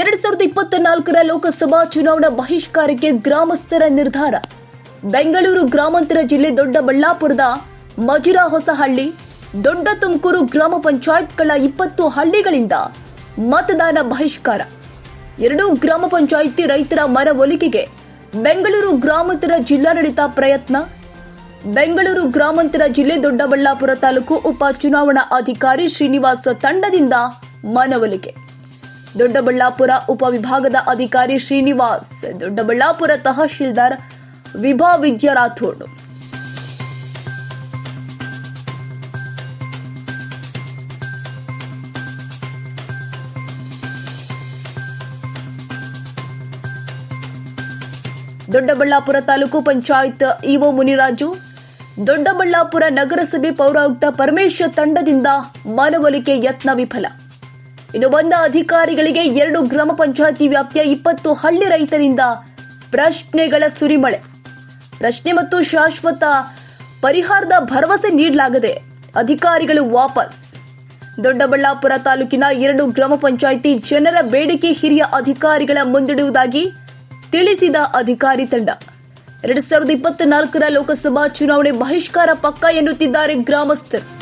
ಎರಡ್ ಸಾವಿರದ ಇಪ್ಪತ್ತ ನಾಲ್ಕರ ಲೋಕಸಭಾ ಚುನಾವಣಾ ಬಹಿಷ್ಕಾರಕ್ಕೆ ಗ್ರಾಮಸ್ಥರ ನಿರ್ಧಾರ. ಬೆಂಗಳೂರು ಗ್ರಾಮಾಂತರ ಜಿಲ್ಲೆ ದೊಡ್ಡಬಳ್ಳಾಪುರದ ಮಜಿರಾ ಹೊಸಹಳ್ಳಿ ದೊಡ್ಡ ತುಮಕೂರು ಗ್ರಾಮ ಪಂಚಾಯತ್ಗಳ ಇಪ್ಪತ್ತು ಹಳ್ಳಿಗಳಿಂದ ಮತದಾನ ಬಹಿಷ್ಕಾರ. ಎರಡೂ ಗ್ರಾಮ ಪಂಚಾಯಿತಿ ರೈತರ ಮನವೊಲಿಕೆಗೆ ಬೆಂಗಳೂರು ಗ್ರಾಮಾಂತರ ಜಿಲ್ಲಾಡಳಿತ ಪ್ರಯತ್ನ. ಬೆಂಗಳೂರು ಗ್ರಾಮಾಂತರ ಜಿಲ್ಲೆ ದೊಡ್ಡಬಳ್ಳಾಪುರ ತಾಲೂಕು ಉಪ ಚುನಾವಣಾ ಅಧಿಕಾರಿ ಶ್ರೀನಿವಾಸ ತಂಡದಿಂದ ಮನವೊಲಿಕೆ. ದೊಡ್ಡಬಳ್ಳಾಪುರ ಉಪವಿಭಾಗದ ಅಧಿಕಾರಿ ಶ್ರೀನಿವಾಸ್, ದೊಡ್ಡಬಳ್ಳಾಪುರ ತಹಶೀಲ್ದಾರ್ ವಿಭಾ ವಿದ್ಯಾ ದೊಡ್ಡಬಳ್ಳಾಪುರ ತಾಲೂಕು ಪಂಚಾಯತ್ ಇಒ ಮುನಿರಾಜು, ದೊಡ್ಡಬಳ್ಳಾಪುರ ನಗರಸಭೆ ಪೌರಾಯುಕ್ತ ಪರಮೇಶ್ವರ್ ತಂಡದಿಂದ ಮಾನವಲಿಕೆ ಯತ್ನ ವಿಫಲ. ಇನ್ನು ಬಂದ ಅಧಿಕಾರಿಗಳಿಗೆ ಎರಡು ಗ್ರಾಮ ಪಂಚಾಯತಿ ವ್ಯಾಪ್ತಿಯ ಇಪ್ಪತ್ತು ಹಳ್ಳಿ ರೈತರಿಂದ ಪ್ರಶ್ನೆಗಳ ಸುರಿಮಳೆ. ಪ್ರಶ್ನೆ ಮತ್ತು ಶಾಶ್ವತ ಪರಿಹಾರದ ಭರವಸೆ ನೀಡಲಾಗದೆ ಅಧಿಕಾರಿಗಳು ವಾಪಸ್. ದೊಡ್ಡಬಳ್ಳಾಪುರ ತಾಲೂಕಿನ ಎರಡು ಗ್ರಾಮ ಪಂಚಾಯಿತಿ ಜನರ ಬೇಡಿಕೆ ಹಿರಿಯ ಅಧಿಕಾರಿಗಳ ಮುಂದಿಡುವುದಾಗಿ ತಿಳಿಸಿದ ಅಧಿಕಾರಿ ತಂಡ. ಎರಡ್ ಸಾವಿರದ ಲೋಕಸಭಾ ಚುನಾವಣೆ ಬಹಿಷ್ಕಾರ ಪಕ್ಕ ಎನ್ನುತ್ತಿದ್ದಾರೆ ಗ್ರಾಮಸ್ಥರು.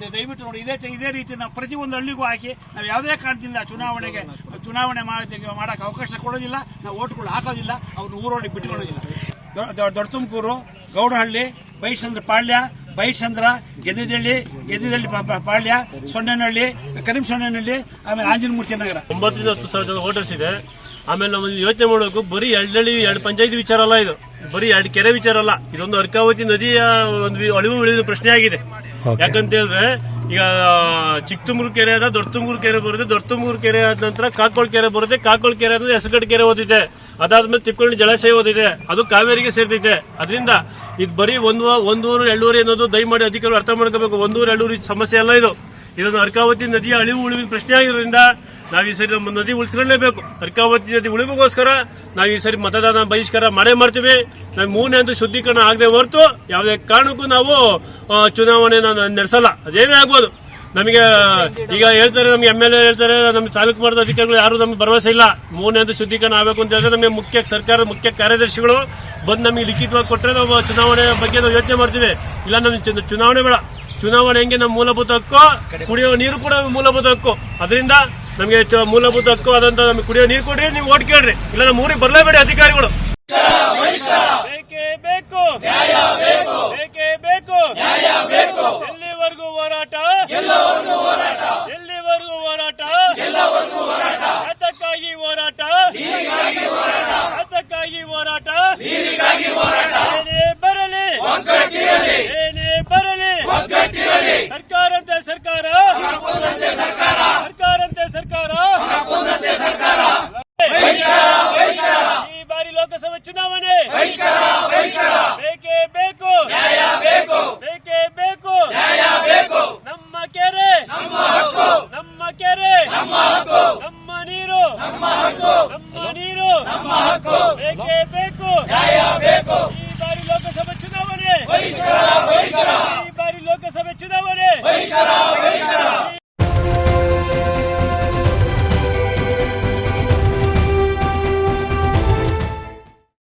ದಯವಿಟ್ಟು ನೋಡಿ, ಇದೇ ಇದೇ ರೀತಿ ನಾವು ಪ್ರತಿಯೊಂದು ಹಳ್ಳಿಗೂ ಹಾಕಿ ನಾವು ಯಾವುದೇ ಕಾರಣದಿಂದ ಚುನಾವಣೆಗೆ ಚುನಾವಣೆ ಮಾಡಕ್ಕೆ ಅವಕಾಶ ಕೊಡೋದಿಲ್ಲ, ನಾವು ಓಟ್ಗಳು ಹಾಕೋದಿಲ್ಲ, ಅವ್ರನ್ನ ಊರೊಳಗೆ ದೊ- ದೊಡ್ಡ ತುಮಕೂರು ಗೌಡಹಳ್ಳಿ, ಬೈಸಂದ್ರ ಪಾಳ್ಯ, ಬೈಸಂದ್ರ ಗೆದ್ದಿದಳ್ಳಿ ಗೆದ್ದಿದಳ್ಳಿ ಪಾಳ್ಯ ಸೊಣ್ಣನಹಳ್ಳಿ ಕರೀಂ ಸೊಣ್ಣನಹಳ್ಳಿ ಆಮೇಲೆ ಆಂಜನಮೂರ್ತಿ ನಗರ. ಒಂಬತ್ತರಿಂದ ಹತ್ತು ಸಾವಿರ ವೋಟರ್ಸ್ ಇದೆ. ಆಮೇಲೆ ನಾವು ಯೋಚನೆ ಮಾಡಬೇಕು, ಬರೀ ಎರಡಳ್ಳಿ ಎರಡು ಪಂಚಾಯತಿ ವಿಚಾರ ಅಲ್ಲ ಇದು. ಬರೀ ಎರಡು ಕೆರೆ ವಿಚಾರ ಅಲ್ಲ. ಇದೊಂದು ಅರ್ಕಾವತಿ ನದಿಯ ಒಂದು ಅಳಿವು ಉಳಿದ ಪ್ರಶ್ನೆ ಆಗಿದೆ ಯಾಕಂತ ಹೇಳಿದ್ರೆ ಈಗ ಚಿಕ್ಕತುಮೂರು ಕೆರೆ ಆದ ದೊಡ್ಡ ಕೆರೆ ಬರುತ್ತೆ. ದೊಡ್ಡ ಕೆರೆ ಆದ ನಂತರ ಕಾಕೋಳ್ ಕೆರೆ ಬರುತ್ತೆ. ಕಾಕೋಳ್ ಕೆರೆ ಅಂದ್ರೆ ಹೆಸಗಡ್ ಕೆರೆ ಓದಿದೆ. ಅದಾದ್ಮೇಲೆ ತಿಪ್ಕೊಳ್ಳಿ ಜಲಾಶಯ ಓದಿದೆ. ಅದು ಕಾವೇರಿಗೆ ಸೇರ್ತಿದೆ ಅದರಿಂದ ಇದು ಬರೀ ಒಂದು ಒಂದೂರು ಎಳ್ಳೂರು ಅನ್ನೋದು ದಯಮಾಡಿ ಅಧಿಕಾರಿಗಳು ಅರ್ಥ ಮಾಡ್ಕೋಬೇಕು. ಒಂದೂರು ಎಳ್ಳೂರು ಸಮಸ್ಯೆ ಅಲ್ಲ ಇದು. ಇದೊಂದು ಅರ್ಕಾವತಿ ನದಿಯ ಅಳಿವು ಉಳಿವಿನ ಪ್ರಶ್ನೆ ಆಗಿರೋದ್ರಿಂದ ನಾವು ಈ ಸರಿ ನಮ್ಮ ನದಿ ಉಳಿಸ್ಕೊಳ್ಳೇಬೇಕು. ಅರ್ಕಾವತಿ ನದಿ ಉಳಿವಿಗೋಸ್ಕರ ನಾವು ಈ ಸರಿ ಮತದಾನ ಬಹಿಷ್ಕಾರ ಮಾಡೇ ಮಾಡ್ತೀವಿ. ನಾವು ಮೂರನೇ ಹಂತ ಶುದ್ಧೀಕರಣ ಆಗದೆ ಹೊರತು ಯಾವುದೇ ಕಾರಣಕ್ಕೂ ನಾವು ಚುನಾವಣೆನ ನಡೆಸಲ್ಲ. ಅದೇನೇ ಆಗ್ಬೋದು. ನಮಗೆ, ಈಗ ಹೇಳ್ತಾರೆ, ನಮ್ಗೆ ಎಂ ಎಲ್ ಎ ಹೇಳ್ತಾರೆ, ನಮ್ಮ ತಾಲೂಕು ಮಾಡಿದ ಅಧಿಕಾರಿಗಳು ಯಾರು ನಮ್ಗೆ ಭರವಸೆ ಇಲ್ಲ. ಮೂರನೇ ಅಂತ ಶುದ್ಧೀಕರಣ ಆಗಬೇಕು ಅಂತ ಹೇಳಿದ್ರೆ ನಮಗೆ ಮುಖ್ಯ ಸರ್ಕಾರದ ಮುಖ್ಯ ಕಾರ್ಯದರ್ಶಿಗಳು ಬಂದು ನಮಗೆ ಲಿಖಿತವಾಗಿ ಕೊಟ್ಟರೆ ನಾವು ಚುನಾವಣೆ ಬಗ್ಗೆ ನಾವು ಯೋಚನೆ ಮಾಡ್ತೀವಿ. ಇಲ್ಲ, ನಮ್ಗೆ ಚುನಾವಣೆ ಬೇಡ. ಚುನಾವಣೆ ಹೆಂಗೆ ನಮ್ಮ ಮೂಲಭೂತ ಹಕ್ಕು ಕುಡಿಯುವ ನೀರು ಕೂಡ ಮೂಲಭೂತ ಹಕ್ಕು. ಅದರಿಂದ ನಮಗೆ ಹೆಚ್ಚು ಮೂಲಭೂತ ಹಕ್ಕು ಆದಂತ ನಮಗೆ ಕುಡಿಯೋ ನೀರು ಕೊಡ್ರಿ, ನೀವು ಓಟ್ ಕೇಳ್ರಿ. ಇಲ್ಲ ನಮ್ಮ ಊರಿಗೆ ಬರಲೇಬೇಡಿ ಅಧಿಕಾರಿಗಳು. ಬೇಕೇ ಬೇಕು. ಬೇಕೇ ಬೇಕು. ಎಲ್ಲಿವರೆಗೂ ಹೋರಾಟ? ಎಲ್ಲಿವರೆಗೂ ಹೋರಾಟ? ಅದಕ್ಕಾಗಿ ಹೋರಾಟ? ಅದಕ್ಕಾಗಿ ಹೋರಾಟ?